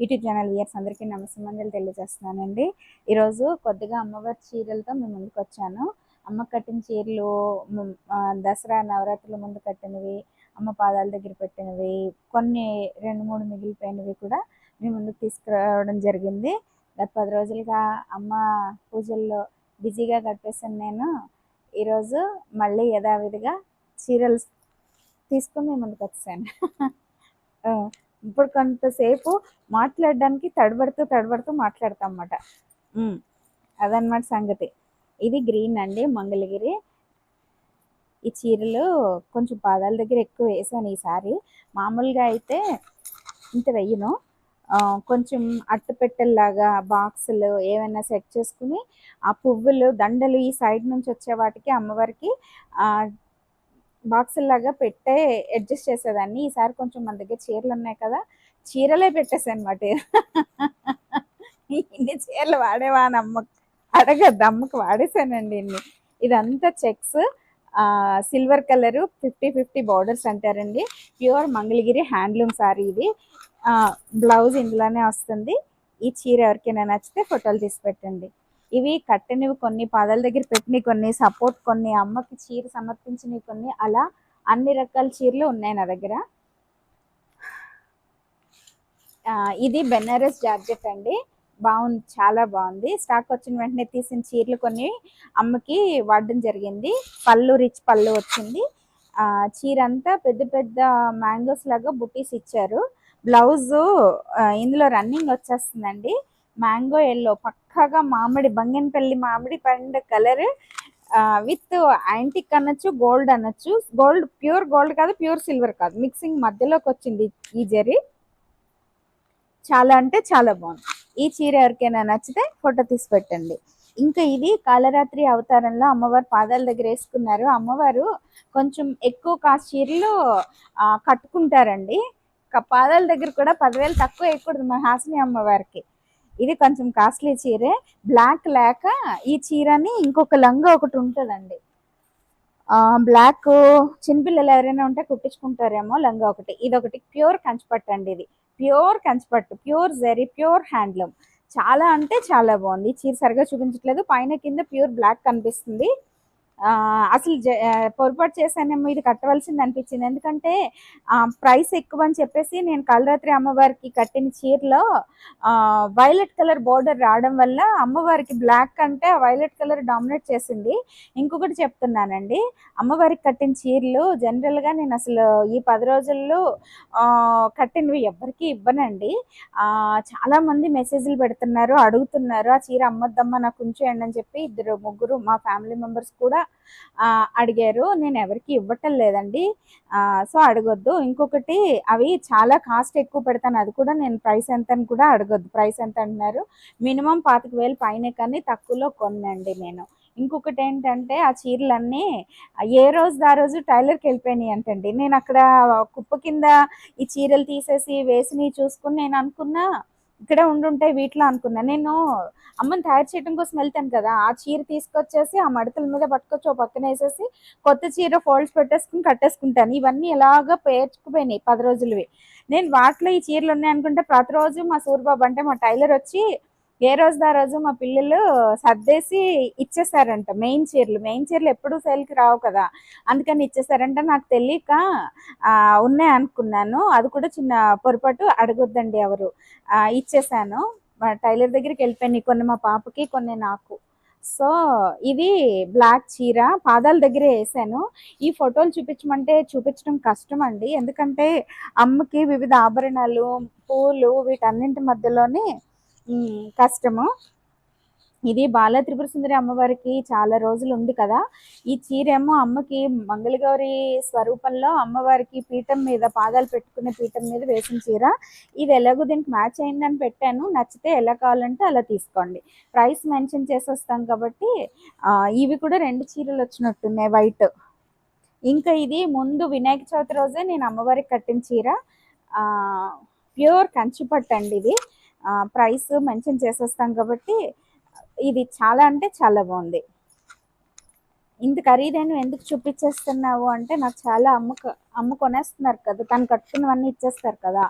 YouTube channel weirs అందరికీ నమస్కారం తెలియజేస్తున్నానండి. ఈరోజు కొద్దిగా అమ్మవారి చీరలతో మేము ముందుకు వచ్చాను. అమ్మ కట్టిన చీరలు దసరా నవరాత్రుల ముందు కట్టినవి అమ్మ పాదాల దగ్గర పెట్టినవి కొన్ని రెండు మూడు మిగిలిపోయినవి కూడా మేము ముందుకు తీసుకురావడం జరిగింది. గత పది రోజులుగా అమ్మ పూజల్లో బిజీగా గడిపేసాను నేను. ఈరోజు మళ్ళీ యథావిధిగా చీరలు తీసుకొని మీ ముందుకు వచ్చాను. ఇప్పుడు కొంతసేపు మాట్లాడడానికి తడబడుతూ తడబడుతూ మాట్లాడతాం అన్నమాట. అదనమాట సంగతి. ఇది గ్రీన్ అండి మంగళగిరి. ఈ చీరలు కొంచెం పాదాల దగ్గర ఎక్కువ వేసాను ఈసారి. మామూలుగా అయితే ఇంత వెయ్యను కొంచెం అట్టపెట్టెల్లాగా బాక్సులు ఏమైనా సెట్ చేసుకుని ఆ పువ్వులు దండలు ఈ సైడ్ నుంచి వచ్చే వాటికి అమ్మవారికి బాక్సుల్లాగా పెట్టే అడ్జస్ట్ చేసేదాన్ని. ఈసారి కొంచెం మన దగ్గర చీరలు ఉన్నాయి కదా చీరలే పెట్టేసాను అనమాట ఇన్ని చీరలు వాడేవా అని అమ్మకు అడగద్దు అమ్మకు వాడేసానండి ఇన్ని. ఇదంతా checks silver colour fifty fifty borders అంటారండి. ప్యూర్ మంగళగిరి హ్యాండ్లూమ్ సారీ ఇది. బ్లౌజ్ ఇందులోనే వస్తుంది. ఈ చీర ఎవరికైనా నచ్చితే ఫోటోలు తీసి పెట్టండి. ఇవి కట్టినవి కొన్ని పాదాల దగ్గర పెట్టినవి కొన్ని సపోర్ట్ కొన్ని అమ్మకి చీర సమర్పించినవి కొన్ని అలా అన్ని రకాల చీరలు ఉన్నాయి నా దగ్గర. ఇది బెనారస్ జార్జెట్ అండి. బాగుంది చాలా బాగుంది. స్టాక్ వచ్చిన వెంటనే తీసిన చీరలు కొన్ని అమ్మకి వాడడం జరిగింది. పళ్ళు రిచ్ పళ్ళు వచ్చింది. చీర అంతా పెద్ద పెద్ద మ్యాంగోస్ లాగా బుటీస్ ఇచ్చారు. బ్లౌజు ఇందులో రన్నింగ్ వచ్చేస్తుందండి. మ్యాంగో ఎల్లో పక్కగా మామిడి బంగినపల్లి మామిడి పండు కలర్ విత్ యాంటిక్ అనొచ్చు గోల్డ్ అనొచ్చు. గోల్డ్ ప్యూర్ గోల్డ్ కాదు ప్యూర్ సిల్వర్ కాదు. మిక్సింగ్ మధ్యలోకి వచ్చింది ఈ జరీ. చాలా అంటే చాలా బాగుంది. ఈ చీర ఎవరికైనా నచ్చితే ఫోటో తీసి పెట్టండి. ఇంకా ఇది కాలరాత్రి అవతారంలో అమ్మవారు పాదాల దగ్గర వేసుకున్నారు. అమ్మవారు కొంచెం ఎక్కువ కాస్ట్ చీరలు కట్టుకుంటారండి. పాదాల దగ్గర కూడా పదివేలు తక్కువ వేయకూడదు మా హాసిని అమ్మవారికి. ఇది కొంచెం కాస్ట్లీ చీరే. బ్లాక్ లేక ఈ చీరని ఇంకొక లంగా ఒకటి ఉంటుందండి. బ్లాక్ చిన్నపిల్లలు ఎవరైనా ఉంటే కుట్టించుకుంటారేమో లంగా ఒకటి. ఇది ఒకటి ప్యూర్ కంచిపట్టు అండి ఇది. ప్యూర్ కంచిపట్టు ప్యూర్ జరీ ప్యూర్ హ్యాండ్లూమ్. చాలా అంటే చాలా బాగుంది. చీర సరిగా చూపించట్లేదు. పైన కింద ప్యూర్ బ్లాక్ కనిపిస్తుంది. అసలు జ- పొరపాటు చేశానేమో ఇది కట్టవలసింది అనిపించింది. ఎందుకంటే ప్రైస్ ఎక్కువ అని చెప్పేసి నేను కలరాత్రి అమ్మవారికి కట్టిన చీరలో వైలెట్ కలర్ బోర్డర్ రావడం వల్ల అమ్మవారికి బ్లాక్ అంటే వైలెట్ కలర్ డామినేట్ చేసింది. ఇంకొకటి చెప్తున్నానండి. అమ్మవారికి కట్టిన చీరలు జనరల్గా నేను అసలు ఈ పది రోజుల్లో కట్టినవి ఎవ్వరికి ఇవ్వనండి. చాలామంది మెసేజ్లు పెడుతున్నారు అడుగుతున్నారు ఆ చీర అమ్మొద్దమ్మా నాకు ఉంచేయండి అని చెప్పి ఇద్దరు ముగ్గురు మా ఫ్యామిలీ మెంబర్స్ కూడా అడిగారు. నేను ఎవరికి ఇవ్వటం లేదండి. సో అడగొద్దు. ఇంకొకటి అవి చాలా కాస్ట్ ఎక్కువ పెడతాను. అది కూడా నేను ప్రైస్ ఎంత అని కూడా అడగొద్దు. ప్రైస్ ఎంత అంటున్నారు? మినిమం పాతిక వేలు పైన కానీ తక్కువలో కొన్నండి నేను. ఇంకొకటి ఏంటంటే ఆ చీరలన్నీ ఏ రోజు ఆ రోజు టైలర్కి వెళ్ళిపోయినాయి అంటండి. నేను అక్కడ కుప్ప కింద ఈ చీరలు తీసేసి వేసినవి చూసుకుని నేను అనుకున్నా ఇక్కడే ఉండుంటాయి వీటిలో అనుకున్నా. నేను అమ్మని తయారు చేయడం కోసం వెళ్తాను కదా ఆ చీర తీసుకొచ్చేసి ఆ మడతల మీద పట్టుకొచ్చి ఓ పక్కన వేసేసి కొత్త చీర ఫోల్డ్స్ పెట్టేసుకుని కట్టేసుకుంటాను. ఇవన్నీ ఎలాగ పేర్చుకుపోయినాయి పది రోజులవి. నేను వాటిలో ఈ చీరలు ఉన్నాయి అనుకుంటే ప్రతిరోజు మా సూర్యబాబు అంటే మా టైలర్ వచ్చి ఏ రోజు ఆ రోజు మా పిల్లలు సర్దేసి ఇచ్చేసారంట. మెయిన్ చీరలు. మెయిన్ చీరలు ఎప్పుడు సేల్కి రావు కదా. అందుకని ఇచ్చేసారంట. నాకు తెలియక ఉన్నాయి అనుకున్నాను. అది కూడా చిన్న పొరపాటు. అడగొద్దండి ఎవరు. ఇచ్చేసాను. మా టైలర్ దగ్గరికి వెళ్ళిపోయినాయి కొన్ని మా పాపకి కొన్ని నాకు. సో ఇది బ్లాక్ చీర. పాదాల దగ్గరే వేసాను. ఈ ఫోటోలు చూపించమంటే చూపించడం కష్టం అండి. ఎందుకంటే అమ్మకి వివిధ ఆభరణాలు పూలు వీటన్నింటి మధ్యలోనే కష్టము. ఇది బాల త్రిపుర సుందరి అమ్మవారికి చాలా రోజులు ఉంది కదా. ఈ చీర ఏమో అమ్మకి మంగళగౌరి స్వరూపంలో అమ్మవారికి పీఠం మీద పాదాలు పెట్టుకునే పీఠం మీద వేసిన చీర. ఇది ఎలాగో దీనికి మ్యాచ్ అయిందని పెట్టాను. నచ్చితే ఎలా కావాలంటే అలా తీసుకోండి. ప్రైస్ మెన్షన్ చేసేస్తాం కాబట్టి ఇవి కూడా రెండు చీరలు వచ్చినట్టున్నాయి వైట్. ఇంకా ఇది ముందు వినాయక చవితి రోజే నేను అమ్మవారికి కట్టిన చీర. ప్యూర్ కంచిపట్టు అండి ఇది. ప్రైస్ మెన్షన్ చేసేస్తాం కాబట్టి ఇది చాలా అంటే చాలా బాగుంది. ఇంత ఖరీదైన ఎందుకు చూపించేస్తున్నావు అంటే నాకు చాలా అమ్ముక అమ్ముకొనేస్తున్నారు కదా తను కట్టుకున్నవన్నీ ఇచ్చేస్తారు కదా.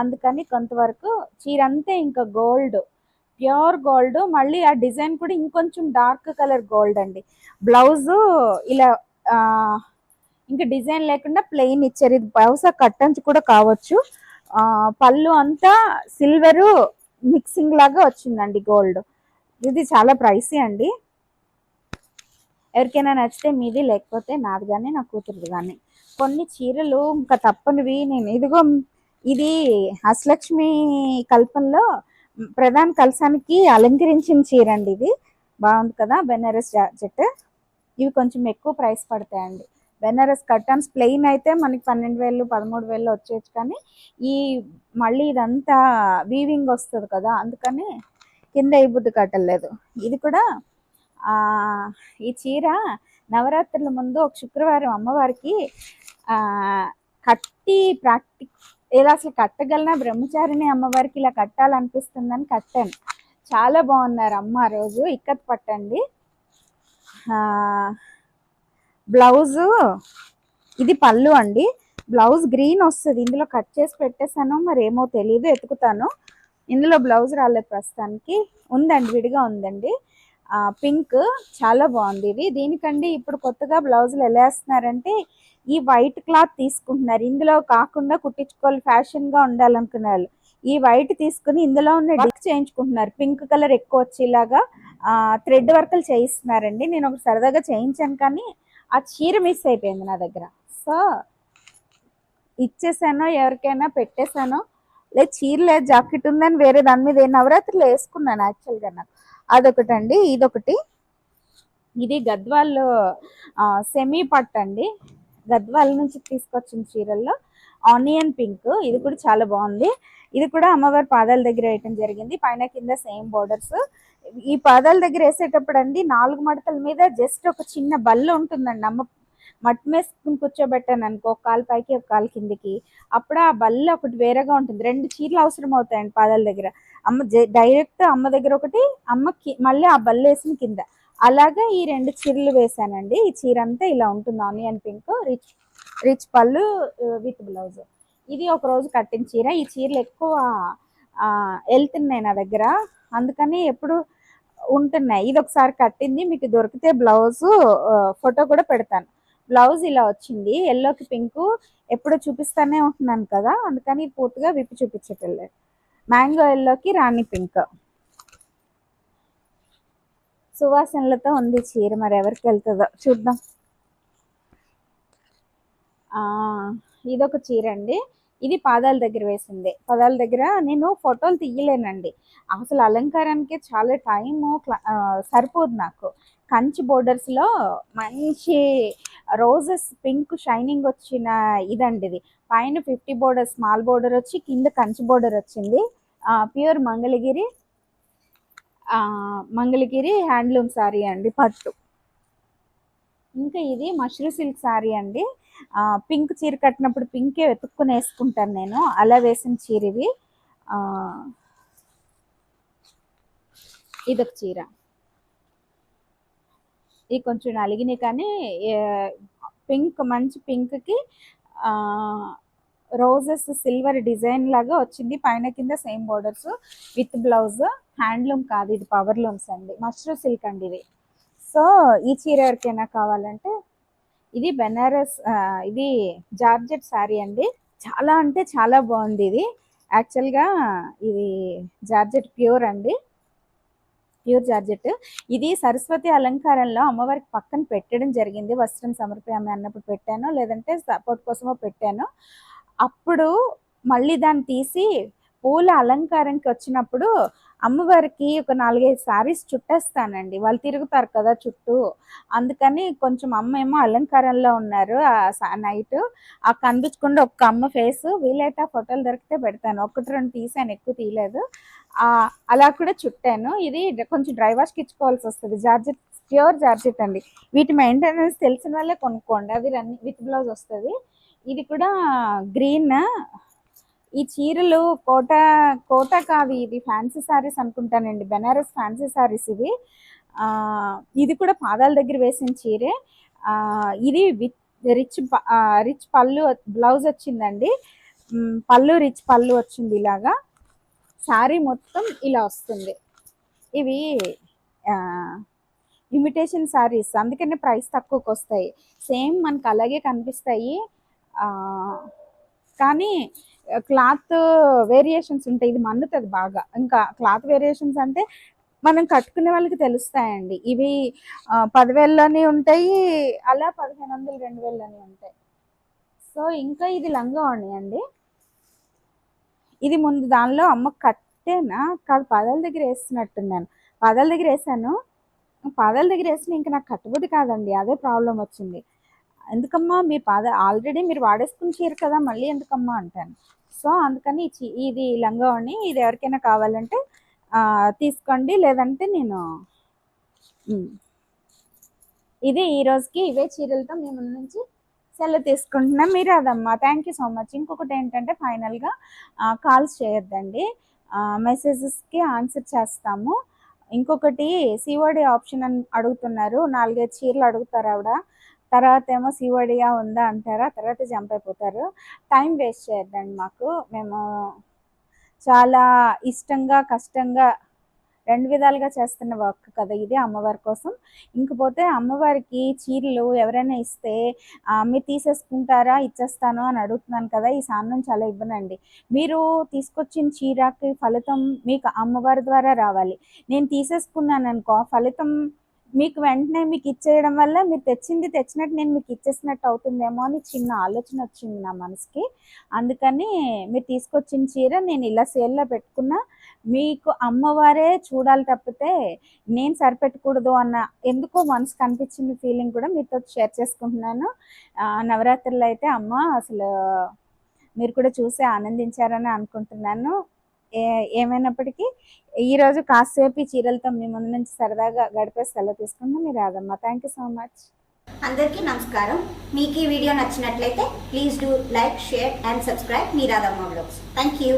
అందుకని కొంతవరకు చీర అంతే ఇంకా గోల్డ్ ప్యూర్ గోల్డ్ మళ్ళీ ఆ డిజైన్ కూడా ఇంకొంచెం డార్క్ కలర్ గోల్డ్ అండి. బ్లౌజు ఇలా ఇంకా డిజైన్ లేకుండా ప్లెయిన్ ఇచ్చారు. ఇది బహుశా కట్టంచి కూడా కావచ్చు. పళ్ళు అంతా సిల్వరు మిక్సింగ్ లాగా వచ్చిందండి గోల్డ్. ఇది చాలా ప్రైసీ అండి. ఎవరికైనా నచ్చితే మీది లేకపోతే నాది కానీ నా కూతురుది కానీ కొన్ని చీరలు ఇంకా తప్పనివి. నేను ఇదిగో ఇది హసలక్ష్మి కల్పంలో ప్రధాన కలసానికి అలంకరించిన చీర అండి ఇది. బాగుంది కదా బెనారస్ జాకెట్ ఇవి కొంచెం ఎక్కువ ప్రైస్ పడతాయండి. బెనారస్ కట్టన్స్ ప్లెయిన్ అయితే మనకి పన్నెండు వేలు పదమూడు వేలు వచ్చేయచ్చు కానీ ఈ మళ్ళీ ఇదంతా వీవింగ్ వస్తుంది కదా అందుకని కింద ఈ బుద్ధి కట్టలేదు. ఇది కూడా ఈ చీర నవరాత్రుల ముందు ఒక శుక్రవారం అమ్మవారికి కట్టి ప్రాక్టి ఇలా అసలు కట్టగలనా బ్రహ్మచారిని అమ్మవారికి ఇలా కట్టాలనిపిస్తుందని కట్టాను. చాలా బాగున్నారు అమ్మ రోజు. ఇక్కత్ పట్టండి. ఆ, బ్లౌజు ఇది పళ్ళు అండి. బ్లౌజ్ గ్రీన్ వస్తుంది. ఇందులో కట్ చేసి పెట్టేసాను మరి ఏమో తెలియదు ఎతుకుతాను. ఇందులో బ్లౌజ్ రాలేదు ప్రస్తుతానికి. ఉందండి విడిగా ఉందండి. పింక్ చాలా బాగుంది ఇది. దీనికండి ఇప్పుడు కొత్తగా బ్లౌజులు ఎలా వేస్తున్నారంటే ఈ వైట్ క్లాత్ తీసుకుంటున్నారు. ఇందులో కాకుండా కుట్టించుకోవాలి ఫ్యాషన్గా ఉండాలనుకున్నారు. ఉండాలనుకునే వాళ్ళు ఈ వైట్ తీసుకుని ఇందులో ఉన్న డిక్ చేయించుకుంటున్నారు. పింక్ కలర్ ఎక్కువ వచ్చేలాగా థ్రెడ్ వర్క్లు చేయిస్తున్నారండి. నేను ఒక సరదాగా చేయించాను కానీ ఆ చీర మిస్ అయిపోయింది నా దగ్గర. సో ఇచ్చేసానో ఎవరికైనా పెట్టేశానో లేదు చీర లేదు జాకెట్ ఉందని వేరే దాని మీద ఏ నవరాత్రిలో వేసుకున్నాను యాక్చువల్గా నాకు. అదొకటండి ఇదొకటి. ఇది గద్వాల్ సెమీ పట్ అండి. గద్వాల్ నుంచి తీసుకొచ్చిన చీరల్లో ఆనియన్ పింక్ ఇది కూడా చాలా బాగుంది. ఇది కూడా అమ్మవారి పాదాల దగ్గర వేయటం జరిగింది. పైన కింద సేమ్ బోర్డర్స్ ఈ పాదాల దగ్గర వేసేటప్పుడు అండి నాలుగు మడతల మీద జస్ట్ ఒక చిన్న బల్ల ఉంటుందండి. అమ్మ మట్టి కూర్చోబెట్టాను అనుకో ఒక కాలు పైకి ఒక కాలు కిందకి. అప్పుడు ఆ బల్ల ఒకటి వేరేగా ఉంటుంది. రెండు చీరలు అవసరం అవుతాయండి పాదాల దగ్గర. అమ్మ డైరెక్ట్ అమ్మ దగ్గర ఒకటి అమ్మకి మళ్ళీ ఆ బల్ల వేసిన కింద. అలాగా ఈ రెండు చీరలు వేసానండి. ఈ చీర అంతా ఇలా ఉంటుంది. Onion pink rich rich pallu with blouse. ఇది ఒక రోజు కట్టిన చీర. ఈ చీరలు ఎక్కువ వెళ్తున్నాయి నా దగ్గర. అందుకని ఎప్పుడు ఉంటున్నాయి. ఇది ఒకసారి కట్టింది మీకు దొరికితే బ్లౌజ్ ఫోటో కూడా పెడతాను. బ్లౌజ్ ఇలా వచ్చింది ఎల్లోకి పింక్ ఎప్పుడు చూపిస్తానే ఉంటున్నాను కదా అందుకని పూర్తిగా విప్పి చూపించట్లేదు. మ్యాంగో ఎల్లోకి రాణి పింక్ సువాసనలతో ఉంది చీర మరి ఎవరికి వెళ్తుందో చూద్దాం. ఇదొక చీర అండి. ఇది పాదాల దగ్గర వేసింది. పాదాల దగ్గర నేను ఫోటోలు తీయలేనండి. అసలు అలంకారానికి చాలా టైము సరిపోదు నాకు. కంచి బోర్డర్స్లో మంచి రోజెస్ పింక్ షైనింగ్ వచ్చిన ఇదండి ఇది. పైన ఫిఫ్టీ బోర్డర్ స్మాల్ బోర్డర్ వచ్చి కింద కంచి బోర్డర్ వచ్చింది. ప్యూర్ మంగళగిరి మంగళగిరి హ్యాండ్లూమ్ సారీ అండి పట్టు. ఇంకా ఇది మష్రూ సిల్క్ సారీ అండి. పింక్ చీర కట్టినప్పుడు పింకే వెతుక్కుని వేసుకుంటాను నేను. అలా వేసిన చీర ఇవి ఇదొక చీర. ఇది కొంచెం అలిగినాయి కానీ పింక్ మంచి పింక్కి రోజెస్ సిల్వర్ డిజైన్ లాగా వచ్చింది. పైన కింద same borders with blouse. Handloom కాదు ఇది పవర్ లూమ్స్ అండి. మష్రూ సిల్క్ అండి ఇది. సో ఈ చీర ఎవరికైనా కావాలంటే ఇది బెనారస్ ఇది జార్జెట్ శారీ అండి. చాలా అంటే చాలా బాగుంది ఇది. యాక్చువల్గా ఇది జార్జెట్ ప్యూర్ అండి. Pure georgette. ఇది సరస్వతి అలంకారంలో అమ్మవారికి పక్కన పెట్టడం జరిగింది. వస్త్రం సమర్పయామి అన్నప్పుడు పెట్టాను లేదంటే సపోర్ట్ కోసమో పెట్టాను. అప్పుడు మళ్ళీ దాన్ని తీసి పూల అలంకారానికి వచ్చినప్పుడు అమ్మవారికి ఒక నాలుగైదు సారీస్ చుట్టేస్తానండి. వాళ్ళు తిరుగుతారు కదా చుట్టూ. అందుకని కొంచెం అమ్మ ఏమో అలంకారంలో ఉన్నారు. ఆ నైట్ ఆ కనిపించకుండా ఒక్క అమ్మ ఫేస్ వీలైతే ఆ ఫోటోలు దొరికితే పెడతాను. ఒకటి రెండు తీసాను ఎక్కువ తీయలేదు. అలా కూడా చుట్టాను. ఇది కొంచెం డ్రై వాష్కి ఇచ్చుకోవాల్సి వస్తుంది. జార్జెట్ ప్యూర్ జార్జెట్ అండి. వీటి మెయింటెనెన్స్ తెలిసిన వాళ్ళే కొనుక్కోండి. అవి రన్ విత్ బ్లౌజ్ వస్తుంది. ఇది కూడా గ్రీన్ ఈ చీరలు కోట కోట కావి ఇది ఫ్యాన్సీ సారీస్ అనుకుంటానండి. బెనారస్ ఫ్యాన్సీ సారీస్ ఇవి. ఇది కూడా పాదాల దగ్గర వేసిన చీరే. ఇది with rich rich pallu blouse వచ్చిందండి. పళ్ళు రిచ్ పళ్ళు వచ్చింది ఇలాగా. శారీ మొత్తం ఇలా వస్తుంది. ఇవి ఇమిటేషన్ శారీస్ అందుకనే ప్రైస్ తక్కువకి వస్తాయి. సేమ్ మనకు అలాగే కనిపిస్తాయి. కానీ క్లాత్ వేరియేషన్స్ ఉంటాయి ఇది మన్నుతుంది బాగా. ఇంకా క్లాత్ వేరియేషన్స్ అంటే మనం కట్టుకునే వాళ్ళకి తెలుస్తాయండి. ఇవి పదివేలలోనే ఉంటాయి అలా పదిహేను వందలు రెండు వేలలోనే ఉంటాయి. సో ఇంకా ఇది లంగా అండి ఇది ముందు దానిలో అమ్మ కట్టేనా? కాదు పదల దగ్గర వేస్తున్నట్టున్నాను. పదల దగ్గర వేసాను. పాదాల దగ్గర వేసిన ఇంకా నాకు కట్టుబడి కాదండి అదే ప్రాబ్లం వచ్చింది. ఎందుకమ్మా? మీరు పాద ఆల్రెడీ మీరు వాడేసుకుని చీర కదా మళ్ళీ ఎందుకమ్మా అంటాను. సో అందుకని చీ- ఇది లంగావని ఇది ఎవరికైనా కావాలంటే తీసుకోండి. లేదంటే నేను ఇది ఈ రోజుకి ఇవే చీరలతో మేము నుంచి సెలవు తీసుకుంటున్నాం. మీరు అదమ్మా. థ్యాంక్ యూ సో మచ్ ఇంకొకటి ఏంటంటే ఫైనల్గా కాల్స్ చేయొద్దండి. మెసేజెస్కి ఆన్సర్ చేస్తాము. ఇంకొకటి సిఓడి ఆప్షన్ అని అడుగుతున్నారు. నాలుగైదు చీరలు అడుగుతారు ఆవిడ. తర్వాత ఏమో సీఓడిగా ఉందా అంటారా? తర్వాత జంప్ అయిపోతారు. టైం వేస్ట్ చేయొద్దండి మాకు. మేము చాలా ఇష్టంగా కష్టంగా రెండు విధాలుగా చేస్తున్న వర్క్ కదా ఇది అమ్మవారి కోసం. ఇంకపోతే అమ్మవారికి చీరలు ఎవరైనా ఇస్తే అమ్మి మీరు తీసేసుకుంటారా? ఇచ్చేస్తాను అని అడుగుతున్నాను కదా ఈ సాన్నం చాలా ఇవ్వనండి మీరు తీసుకొచ్చిన చీరకి ఫలితం మీకు అమ్మవారి ద్వారా రావాలి. నేను తీసేసుకున్నాను అనుకో ఫలితం మీకు వెంటనే మీకు ఇచ్చేయడం వల్ల మీరు తెచ్చింది తెచ్చినట్టు నేను మీకు ఇచ్చేసినట్టు అవుతుందేమో అని చిన్న ఆలోచన వచ్చింది నా మనసుకి. అందుకని మీరు తీసుకొచ్చిన చీర నేను ఇలా సేల్లో పెట్టుకున్నా మీకు అమ్మవారే చూడాలి తప్పితే నేను సరిపెట్టకూడదు అన్న ఎందుకో మనసు కనిపించిన ఫీలింగ్ కూడా మీతో షేర్ చేసుకుంటున్నాను. నవరాత్రులు అయితే అమ్మ అసలు మీరు కూడా చూసి ఆనందించారని అనుకుంటున్నాను. ఏమైనప్పటికీ ఈరోజు కాసేపు ఈ చీరలతో మీ ముందు నుంచి సరదాగా గడిపే సెలవు తీసుకుంటున్నాం మీరు రాదమ్మ థ్యాంక్ యూ సో మచ్ అందరికీ నమస్కారం. మీకు ఈ వీడియో నచ్చినట్లయితే please do like share and subscribe Meeradamma blogs thank you